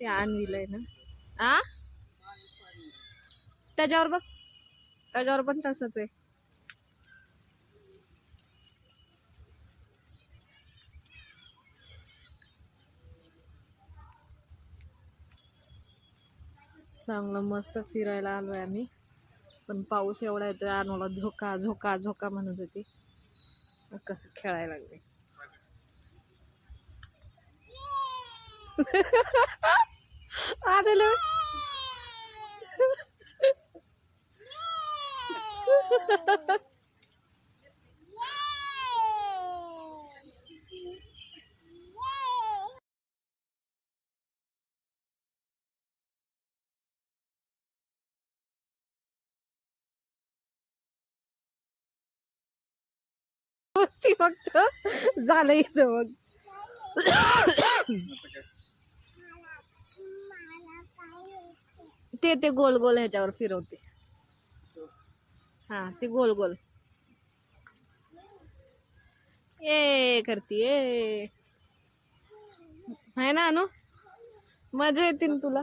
ते आणविलंय ना. आ? त्याच्यावर बघ. त्याच्यावर पण तसंच आहे. चांगलं मस्त फिरायला आलोय आम्ही. पण पाऊस एवढा येतोय अनुला झोका झोका झोका म्हणत होती. कसं खेळायला लागले. ती फक्त झालं इथं मग ते ते गोल गोल ह्याच्यावर फिरवते. हा ते गोल गोल. ए करती ए. आहे ना अनु? मजा येते तुला?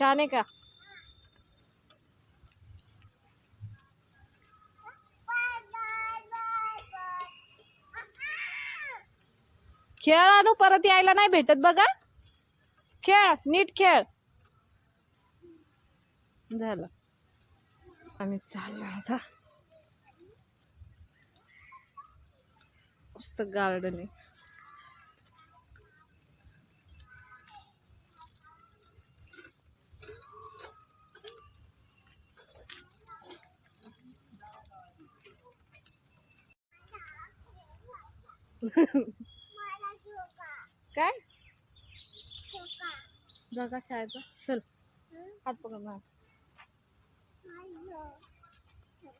छान आहे का? खेळ आणू परत यायला नाही भेटत बघा. खेळ नीट खेळ. झालं. आम्ही चाललो आता. मस्त गार्डन आहे. काय? जागा खेळायचा. चल. हात पकड ना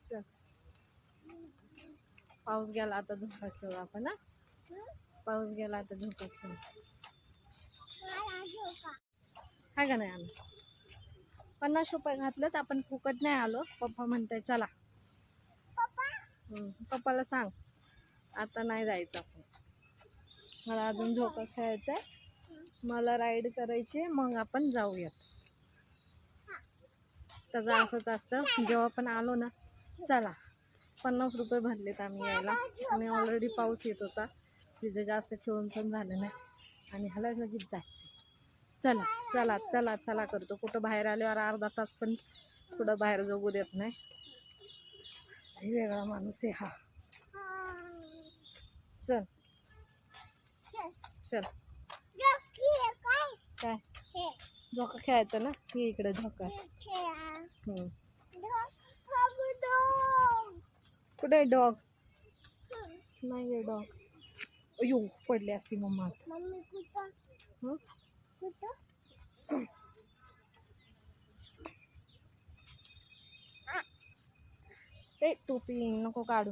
चल. पाऊस गेला आता झोका खेळू आपण हा? पाऊस गेला आता झोका खेळू. हा का नाही आम्ही पन्नास रुपये घातलं आपण फुकट नाही आलो. पप्पा म्हणताय चला. पप्पाला सांग. आता नाही जायचं आपण. मला अजून झोका खेळायचा आहे मला राईड करायची मग आपण जाऊयात. त्याचं असंच असतं. जेव्हा पण आलो ना चला. पन्नास रुपये भरलेत आम्ही यायला. आणि ऑलरेडी पाऊस येत होता. तिचं जास्त खेळून पण झालं नाही. आणि ह्याला लगेच जायचं चला चला चला चला करतो. कुठं बाहेर आल्यावर अर्धा तास पण कुठं बाहेर जगू देत नाही. वेगळा माणूस आहे हा. चल. चल. काय? झोका खेळायचं ना? ये इकडे झोका. कुठे आहे डॉग? नाही डॉग. अयो पडली असती मम्मा ते टोपी नको काढू.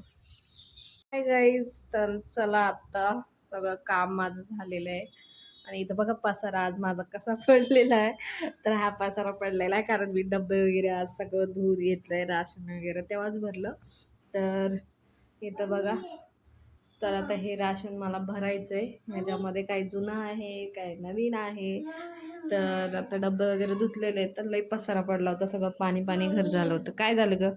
Hi guys. तर चला आता सगळं काम माझं झालेलं आहे. आणि इथं बघा पसारा आज माझा कसा पडलेला आहे. तर हा पसारा पडलेला आहे कारण मी डब्बे वगैरे आज सगळं धूर घेतलंय राशन वगैरे तेव्हाच भरलं. तर इथं बघा. तर आता हे राशन मला भरायचं आहे ह्याच्यामध्ये काही जुनं आहे काही नवीन आहे. तर आता डब्बे वगैरे धुतलेले तर लई पसारा पडला होता. सगळं पाणी पाणी घर झालं होतं. काय झालं ग?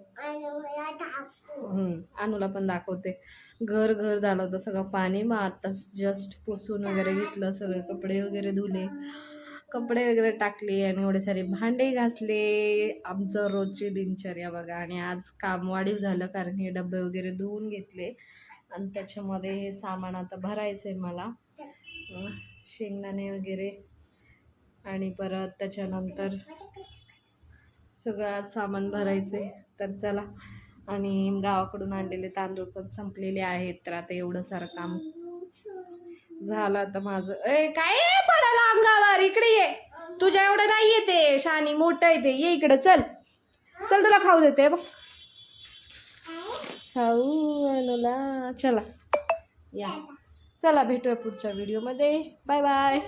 अनुला पण दाखवते. घर घर झालं होतं सगळं पाणी. मग आताच जस्ट पुसून वगैरे घेतलं सगळे कपडे वगैरे धुले. कपडे वगैरे टाकले आणि एवढे सारे भांडे घासले. आमचं रोजची दिनचर्या बघा. आणि आज काम वाढीव झालं कारण हे डबे वगैरे धुवून घेतले. आणि त्याच्यामध्ये हे सामान आता भरायचं आहे मला शेंगदाणे वगैरे. आणि परत त्याच्यानंतर सगळं सामान भरायचं आहे तर चला आणि गावाकडून आणलेले तांदूळ पण संपलेले आहेत तर आता एवढं सारं काम झालं आता माझं. ए काय पडायला अंगावर? इकडे ये. तुझ्या एवढं नाही येते शानी मोठं येते ये इकडे चल. चल तुला खाऊ देते बघ. खाऊ अनुला. चला. या. चला भेटूया पुढच्या व्हिडिओमध्ये बाय बाय